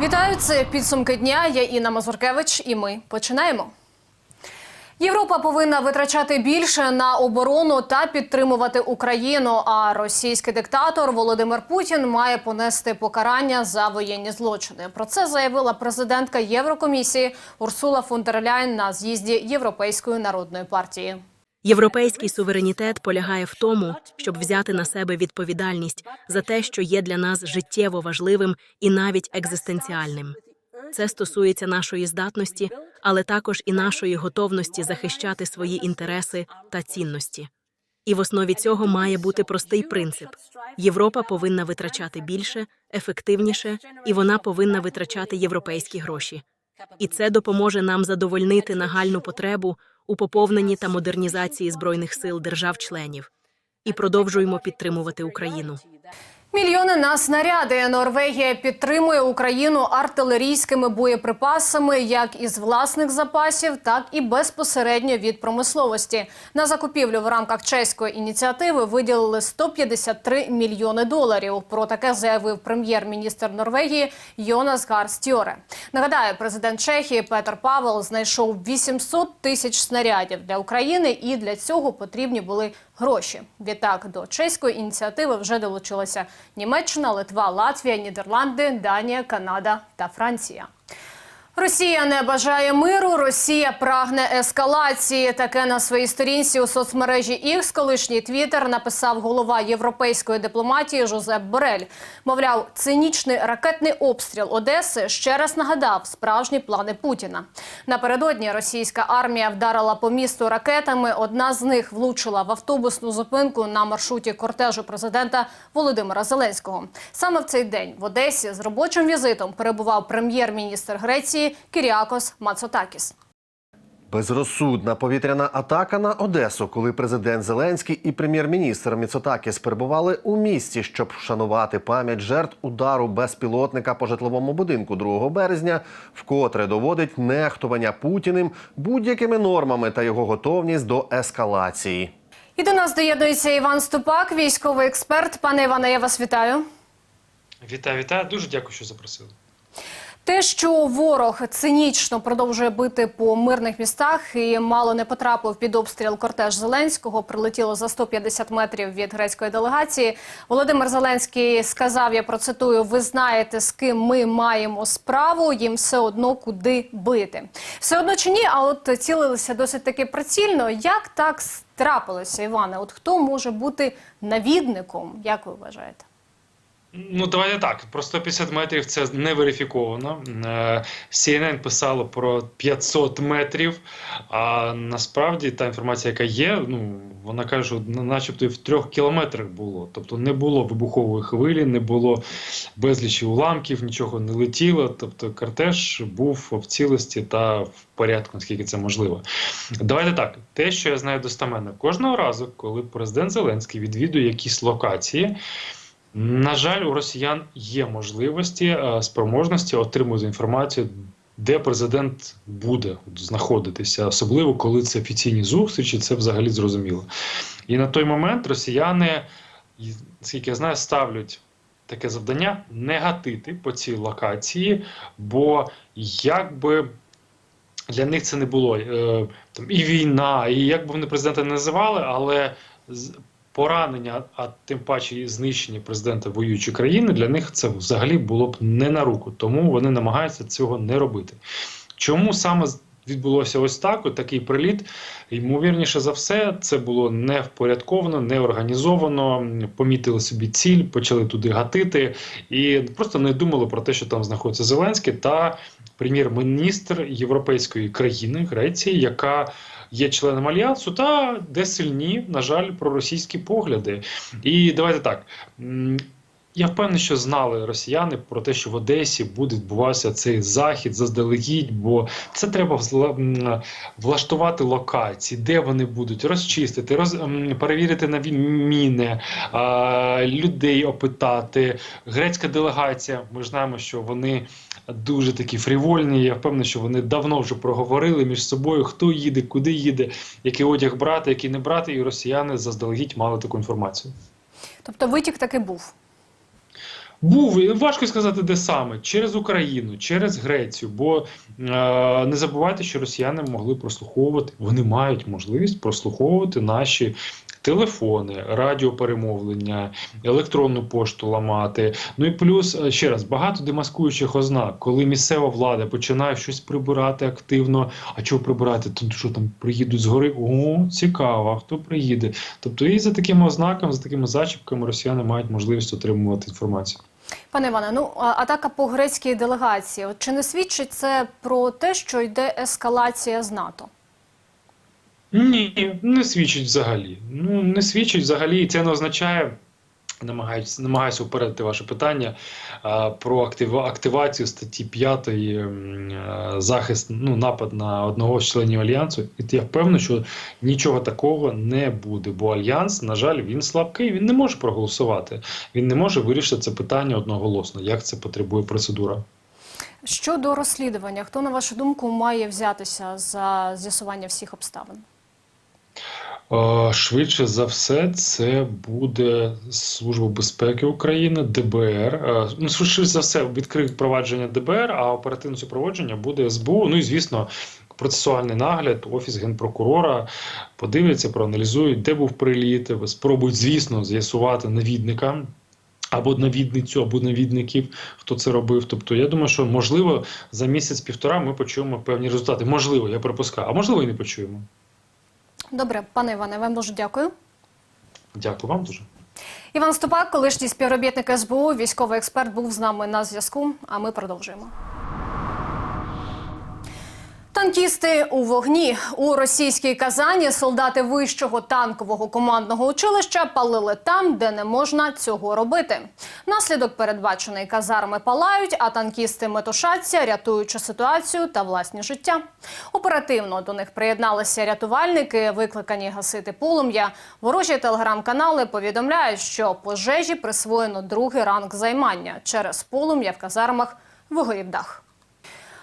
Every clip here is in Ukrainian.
Вітаю, це підсумки дня. Я Інна Мазуркевич, і ми починаємо. Європа повинна витрачати більше на оборону та підтримувати Україну. А російський диктатор Володимир Путін має понести покарання за воєнні злочини. Про це заявила президентка Єврокомісії Урсула фон дер Ляйн на з'їзді Європейської народної партії. Європейський суверенітет полягає в тому, щоб взяти на себе відповідальність за те, що є для нас життєво важливим і навіть екзистенціальним. Це стосується нашої здатності, але також і нашої готовності захищати свої інтереси та цінності. І в основі цього має бути простий принцип: Європа повинна витрачати більше, ефективніше, і вона повинна витрачати європейські гроші. І це допоможе нам задовольнити нагальну потребу у поповненні та модернізації збройних сил держав-членів. І продовжуємо підтримувати Україну. Мільйони на снаряди. Норвегія підтримує Україну артилерійськими боєприпасами як із власних запасів, так і безпосередньо від промисловості. На закупівлю в рамках чеської ініціативи виділили 153 мільйони доларів. Про таке заявив прем'єр-міністр Норвегії Йонас Гар. Нагадаю, президент Чехії Петр Павел знайшов 800 тисяч снарядів для України, і для цього потрібні були гроші. Відтак до чеської ініціативи вже долучилися Німеччина, Литва, Латвія, Нідерланди, Данія, Канада та Франція. Росія не бажає миру, Росія прагне ескалації. Таке на своїй сторінці у соцмережі X колишній Твіттер написав голова європейської дипломатії Жозеп Борель. Мовляв, цинічний ракетний обстріл Одеси ще раз нагадав справжні плани Путіна. Напередодні російська армія вдарила по місту ракетами. Одна з них влучила в автобусну зупинку на маршруті кортежу президента Володимира Зеленського. Саме в цей день в Одесі з робочим візитом перебував прем'єр-міністр Греції Кіріакос Мацотакіс. Безрозсудна повітряна атака на Одесу, коли президент Зеленський і прем'єр-міністр Міцотакіс перебували у місті, щоб вшанувати пам'ять жертв удару безпілотника по житловому будинку 2 березня, вкотре доводить нехтування Путіним будь-якими нормами та його готовність до ескалації. І до нас доєднується Іван Ступак, військовий експерт. Пане Іване, я вас вітаю. Вітаю, вітаю. Дуже дякую, що запросили. Те, що ворог цинічно продовжує бити по мирних містах і мало не потрапив під обстріл кортеж Зеленського, прилетіло за 150 метрів від грецької делегації. Володимир Зеленський сказав: я процитую: ви знаєте, з ким ми маємо справу, їм все одно куди бити. Все одно чи ні, а от цілилися досить таки прицільно. Як так трапилося, Іване? От хто може бути навідником? Як ви вважаєте? Ну, давайте так. Про 150 метрів це не верифіковано. Е, CNN писало про 500 метрів. А насправді та інформація, яка є, ну вона каже, начебто і в трьох кілометрах було. Тобто не було вибухової хвилі, не було безлічі уламків, нічого не летіло. Тобто кортеж був в цілості та в порядку, наскільки це можливо. Давайте так. Те, що я знаю достаменно, кожного разу, коли президент Зеленський відвідує якісь локації. На жаль, у росіян є можливості е, спроможності отримувати інформацію, де президент буде знаходитися, особливо коли це офіційні зустрічі, це взагалі зрозуміло. І на той момент росіяни, скільки я знаю, ставлять таке завдання не гатити по цій локації, бо якби. Для них це не було е, там і війна, і як би вони президента не називали, але поранення, а тим паче і знищення президента воюючої країни для них це взагалі було б не на руку, тому вони намагаються цього не робити. Чому саме відбулося ось так? От такий приліт? Ймовірніше за все, це було не впорядковано, не організовано. Помітили собі ціль, почали туди гатити і просто не думали про те, що там знаходиться Зеленський та прем'єр-міністр європейської країни Греції, яка є членом альянсу, та де сильні, на жаль, проросійські погляди. І давайте так. Я впевнений, що знали росіяни про те, що в Одесі буде відбуватися цей захід заздалегідь, бо це треба влаштувати локації, де вони будуть розчистити, роз перевірити на міни, людей опитати. Грецька делегація. Ми ж знаємо, що вони дуже такі фрівольні. Я впевнений, що вони давно вже проговорили між собою, хто їде, куди їде, який одяг брати, який не брати, і росіяни заздалегідь мали таку інформацію. Тобто витік таки був. Був важко сказати, де саме через Україну, через Грецію. Бо е, не забувайте, що росіяни могли прослуховувати. Вони мають можливість прослуховувати наші телефони, радіоперемовлення, електронну пошту ламати. Ну і плюс е, ще раз багато демаскуючих ознак, коли місцева влада починає щось прибирати активно. А чого прибирати? Тут що там приїдуть згори? О, цікаво, хто приїде? Тобто, і за такими ознаками, за такими зачіпками, росіяни мають можливість отримувати інформацію. Пане Іване, ну атака по грецькій делегації. От чи не свідчить це про те, що йде ескалація з НАТО? Ні, не свідчить взагалі. Ну не свідчить взагалі, і це не означає. Намагаюся, намагаюся упередити ваше питання а, про актив, активацію статті 5 м, е, захист, ну, напад на одного з членів альянсу. І я впевнений, що нічого такого не буде, бо альянс, на жаль, він слабкий, він не може проголосувати. Він не може вирішити це питання одноголосно, як це потребує процедура. Щодо розслідування, хто на вашу думку має взятися за з'ясування всіх обставин? Швидше за все, це буде Служба безпеки України, ДБР. Ну, швидше за все, відкриють провадження ДБР, а оперативне супроводження буде СБУ. Ну і звісно, процесуальний нагляд, офіс генпрокурора подивляться, проаналізують, де був приліт, спробують, звісно, з'ясувати навідника. Або навідницю, або навідників, хто це робив. Тобто, я думаю, що можливо за місяць-півтора ми почуємо певні результати. Можливо, я припускаю, а можливо, і не почуємо. Добре, пане Іване, вам дуже дякую. Дякую вам дуже. Іван Ступак, колишній співробітник СБУ, військовий експерт, був з нами на зв'язку. А ми продовжуємо. Танкісти у вогні у російській Казані солдати вищого танкового командного училища палили там, де не можна цього робити. Наслідок передбачений казарми палають, а танкісти метушаться, рятуючи ситуацію та власні життя. Оперативно до них приєдналися рятувальники, викликані гасити полум'я. Ворожі телеграм-канали повідомляють, що пожежі присвоєно другий ранг займання через полум'я в казармах вигорів дах.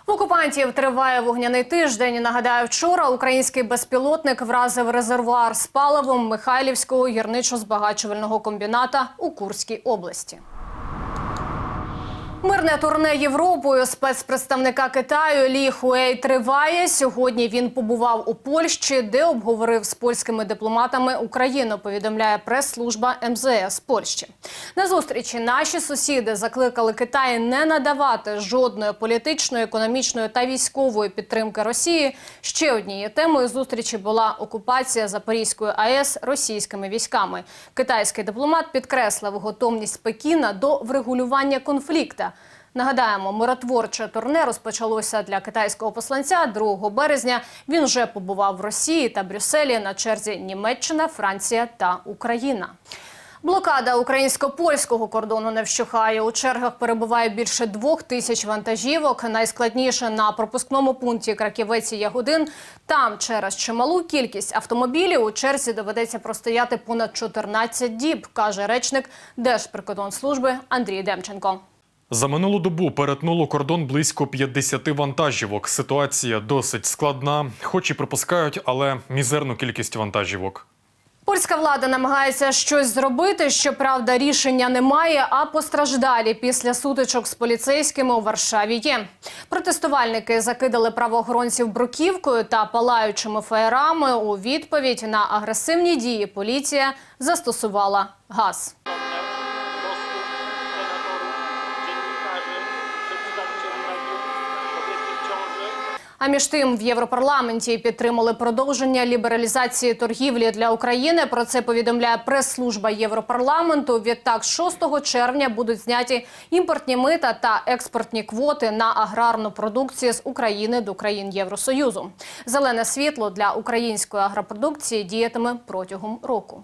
Окупантів триває вогняний тиждень. Нагадаю, вчора український безпілотник вразив резервуар з паливом Михайлівського гірничо-збагачувального комбіната у Курській області. Мирне турне Європою спецпредставника Китаю Лі Хуей триває. Сьогодні він побував у Польщі, де обговорив з польськими дипломатами Україну. Повідомляє прес-служба МЗС Польщі. На зустрічі наші сусіди закликали Китай не надавати жодної політичної, економічної та військової підтримки Росії. Ще однією темою зустрічі була окупація Запорізької АЕС російськими військами. Китайський дипломат підкреслив готовність Пекіна до врегулювання конфлікта. Нагадаємо, миротворче турне розпочалося для китайського посланця 2 березня. Він вже побував в Росії та Брюсселі на черзі Німеччина, Франція та Україна. Блокада українсько-польського кордону не вщухає. У чергах перебуває більше двох тисяч вантажівок. Найскладніше на пропускному пункті Краківець і Ягодин. Там через чималу кількість автомобілів у черзі доведеться простояти понад 14 діб, каже речник Держприкордонслужби Андрій Демченко. За минулу добу перетнуло кордон близько 50 вантажівок. Ситуація досить складна, хоч і пропускають, але мізерну кількість вантажівок. Польська влада намагається щось зробити. Щоправда, рішення немає. А постраждалі після сутичок з поліцейськими у Варшаві є. Протестувальники закидали правоохоронців бруківкою та палаючими фаєрами. У відповідь на агресивні дії поліція застосувала газ. А між тим в Європарламенті підтримали продовження лібералізації торгівлі для України. Про це повідомляє прес-служба Європарламенту. Відтак, з 6 червня будуть зняті імпортні мита та експортні квоти на аграрну продукцію з України до країн Євросоюзу. Зелене світло для української агропродукції діятиме протягом року.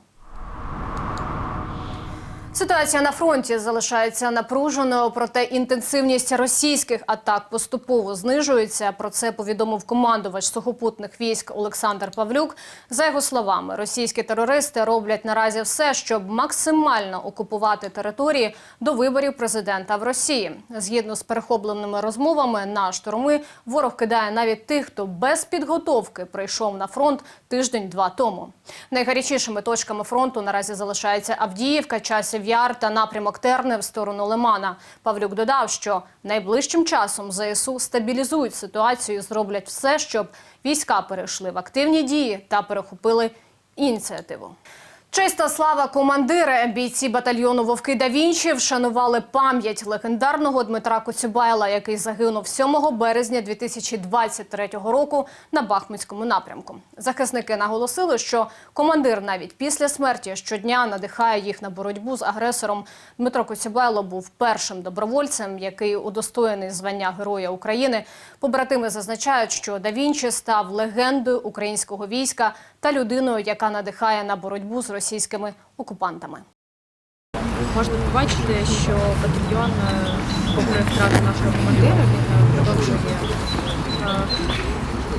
Ситуація на фронті залишається напруженою, проте інтенсивність російських атак поступово знижується. Про це повідомив командувач сухопутних військ Олександр Павлюк. За його словами, російські терористи роблять наразі все, щоб максимально окупувати території до виборів президента в Росії. Згідно з перехопленими розмовами на штурми, ворог кидає навіть тих, хто без підготовки прийшов на фронт тиждень-два тому. Найгарячішими точками фронту наразі залишаються Авдіївка, Часів Часів Яр та напрямок Терни в сторону Лимана. Павлюк додав, що найближчим часом ЗСУ стабілізують ситуацію, і зроблять все, щоб війська перейшли в активні дії та перехопили ініціативу. Честь та слава командири, бійці батальйону Вовки да Вінчі вшанували пам'ять легендарного Дмитра Коцюбайла, який загинув 7 березня 2023 року на Бахмутському напрямку. Захисники наголосили, що командир навіть після смерті щодня надихає їх на боротьбу з агресором. Дмитро Коцюбайло був першим добровольцем, який удостоєний звання Героя України. Побратими зазначають, що да Вінчі став легендою українського війська та людиною, яка надихає на боротьбу з російськими окупантами. Можна побачити, що батальйон, е, попри втрату нашого командира, він е, продовжує е,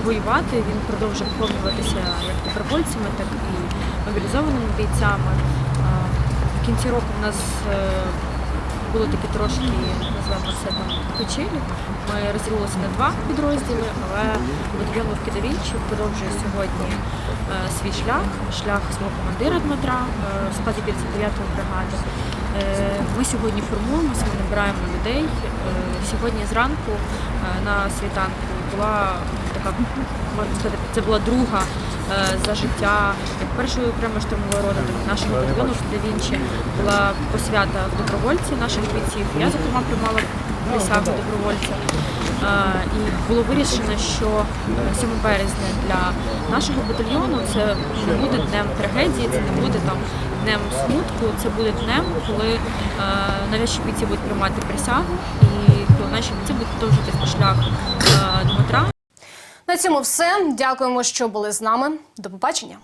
воювати, він продовжує поповнюватися як добровольцями, так і мобілізованими бійцями. В кінці року в нас було таке трошки, називаємо це там печелі. Ми розділилися на два підрозділи, але батальйон Вовки да продовжує сьогодні свій шлях, шлях свого командира Дмитра е, в складі 59-ї бригади. Е, Ми сьогодні формуємося, ми набираємо людей. Е, Сьогодні зранку е, на світанку була така, можна сказати, це була друга е, за життя як першої окремої штурмової і нашого батальйону в Вінчі була посвята добровольців наших бійців. Я, зокрема, приймала присягу добровольця. І було вирішено, що е, 7 березня для нашого батальйону це не буде днем трагедії, це не буде там днем смутку, це буде днем, коли наші бійці будуть приймати присягу, і коли наші бійці будуть продовжувати шлях Дмитра. На цьому все. Дякуємо, що були з нами. До побачення.